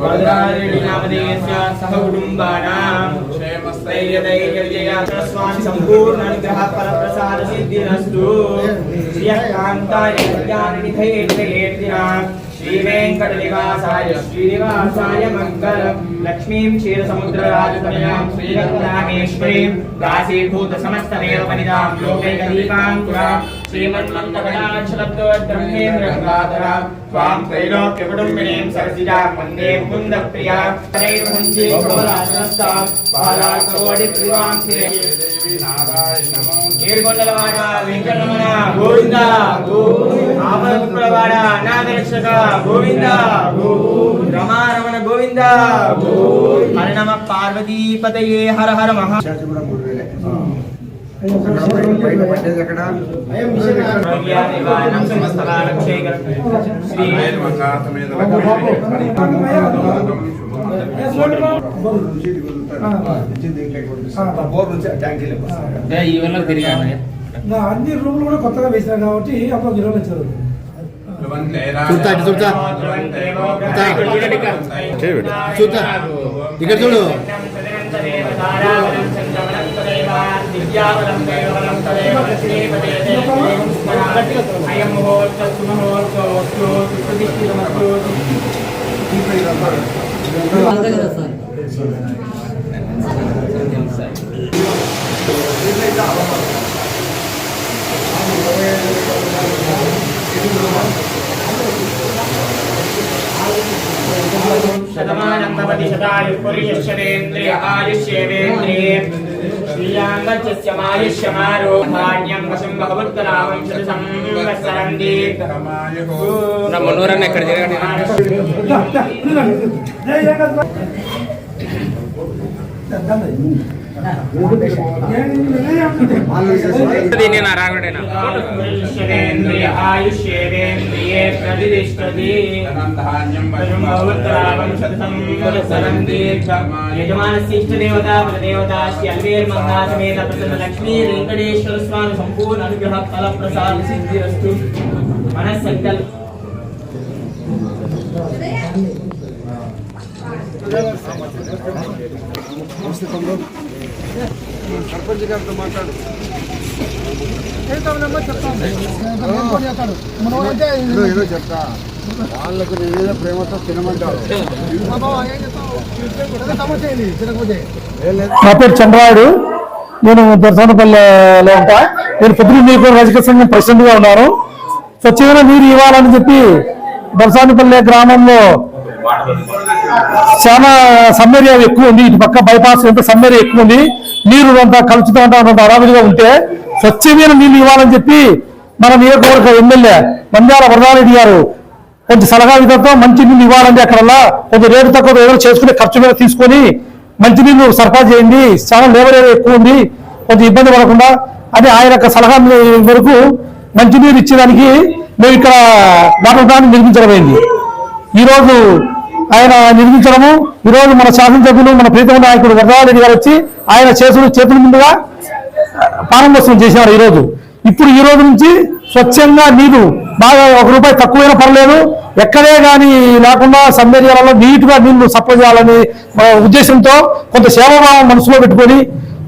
తారాబలం చంద్రబలం స్వామి సంపూర్ణ అనుగ్రహ సిద్ధిరస్తు శ్రియకాంతాయ కళ్యాణనిధైర్యైర్దినాం శ్రీవేంకటనివాసాయ శ్రీనివాసాయ మంగళం లక్ష్మీం క్షీరసముద్రరాజతనయాం శ్రీరంగరామేశ్వరీం దాసీభూత సమస్తమేవ వనితాం లోకైకదీపాంకురాం శ్రీమన్మంతకటాక్షలబ్ధోద్బ్రహ్మేంద్రగంగాధరా త్వాం త్రైలోక్యకుటుంబినీం సరసిజాం వందే ముకుందప్రియా నైర్ముంజీ కోరాజనస్తాం బాలాకోడి త్రివాం శ్రీ ఏడుకొండలవాడ వెంకటరమణ గోవింద ఆమలపురవాడ అనాథరక్షక గోవింద రమారమణ గోవింద హర నమ పార్వతీపతయే హర హర మహా నివారణం సమస్తకాలక్షేకరం శ్రీ నా అన్ని రూమ్లు కూడా కొత్తగా వేసినారు కాబట్టి అప్పుడు ఇరవై వచ్చారు చూస్తా, ఇటు చూస్తా. చేయబెట్టు. చూద్దా ఇక్కడ చూడు. అయం భగవత్తరామం శత సంవత్సరం నా మనోరన్న ఎక్కడ జరగండి నేను రాగడేనా పురుషేంద్రియ ఆయుష్యేంద్రియే ప్రతిష్టతి యజమానశిష్టదేవతా దేవతా శ్రీ అల్వేర్ మంగా సమేత ప్రసన్న లక్ష్మీ వెంకటేశ్వర స్వామి సంపూర్ణ అనుగ్రహ ఫల ప్రసాద వాళ్ళకు నేనేదో ప్రేమతో తినమంటారు నా పేరు చంద్రాయుడు నేను దర్శనపల్లిలో ఉంటా. నేను పొద్దున నీకు రాజకీయ సంఘం ప్రెసిడెంట్గా ఉన్నాను. స్వచ్ఛమైన నీరు ఇవ్వాలని చెప్పి దర్శనపల్లి గ్రామంలో చాలా సమ్మేరియా ఎక్కువ ఉంది. ఇటు పక్క బైపాస్ అంటే సమ్మేరియా ఎక్కువ ఉంది. నీరు అంతా కలుషితం అంతా అడావిడిగా ఉంటే స్వచ్ఛమైన నీళ్ళు ఇవ్వాలని చెప్పి మన నియోజకవర్గ ఎమ్మెల్యే నంద్యాల వరదారెడ్డి గారు కొంచెం సలహా విధంతో మంచి నీళ్ళు ఇవ్వాలంటే అక్కడల్లా కొంచెం రేటు తక్కువ ఏదో చేసుకునే ఖర్చు మీద తీసుకొని మంచినీళ్ళు సరఫరా చేయండి. చాలా లేబర్ ఏరియా ఎక్కువ ఉంది. కొంచెం ఇబ్బంది పడకుండా అని ఆయన యొక్క సలహా వరకు మంచినీరు ఇచ్చేదానికి మేము ఇక్కడ వాటర్ ప్లాంట్ నిర్మించడమైంది ఈరోజు ఆయన నిర్మించడము ఈ రోజు మన శాసనసభ్యులు మన ప్రీతమ నాయకుడు వరదారెడ్డి గారు వచ్చి ఆయన చేతులు చేతుల ముందుగా ప్రారంభోత్సవం చేసేవారు ఈరోజు. ఇప్పుడు ఈ రోజు నుంచి స్వచ్ఛంగా నీరు బాగా ఒక రూపాయి తక్కువైనా పర్లేదు. ఎక్కడే కానీ లేకుండా సమ్మేరియాలలో నీట్గా నీళ్ళు సప్లై చేయాలని ఉద్దేశంతో కొంత సేవాభావం మనసులో పెట్టుకొని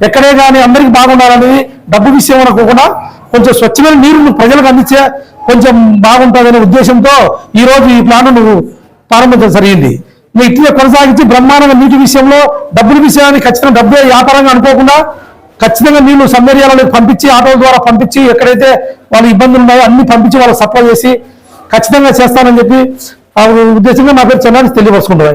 ఎక్కడే కానీ అందరికి బాగుండాలనేది డబ్బు విషయం అనుకోకుండా కొంచెం స్వచ్ఛమైన నీరు ప్రజలకు అందించే కొంచెం బాగుంటుందనే ఉద్దేశంతో ఈరోజు ఈ ప్లాన్ నువ్వు ప్రారంభించడం జరిగింది. నువ్వు ఇట్లే కొనసాగించి బ్రహ్మాండంగా నీటి విషయంలో డబ్బుల విషయాన్ని ఖచ్చితంగా డబ్బే వ్యాపారంగా అనుకోకుండా ఖచ్చితంగా నీళ్ళు సమ్మేరియాలకు పంపించి ఆటోల ద్వారా పంపించి ఎక్కడైతే వాళ్ళ ఇబ్బందులు ఉన్నాయో అన్ని పంపించి వాళ్ళకి సప్లై చేసి ఖచ్చితంగా చేస్తానని చెప్పి ఆ ఉద్దేశంగా నా పేరు చెన్నాన్ని తెలియపరుచుకుంటారు